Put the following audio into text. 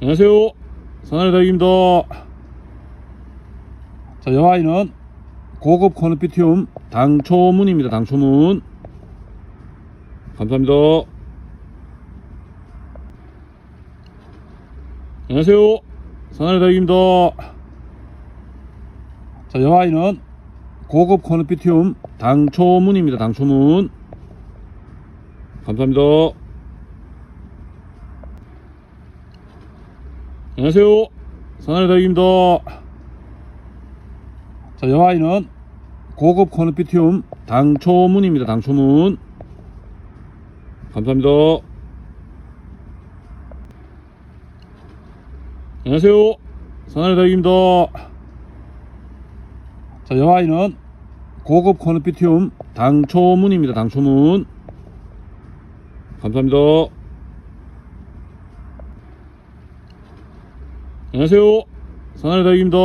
안녕하세요. 사나리 다육입니다. 자, 여와이는 고급 코너피티움 당초문입니다. 당초문. 감사합니다. 안녕하세요. 사나리 다육입니다. 자, 여와이는 고급 코너피티움 당초문입니다. 당초문. 감사합니다. 안녕하세요. 사나리 다육입니다. 자, 여와이는 고급 코너피티움 당초문입니다. 당초문. 감사합니다. 안녕하세요. 사나리 다육입니다. 자, 여와이는 고급 코너피티움 당초문입니다. 당초문. 감사합니다. 안녕하세요. 사나리다육입니다.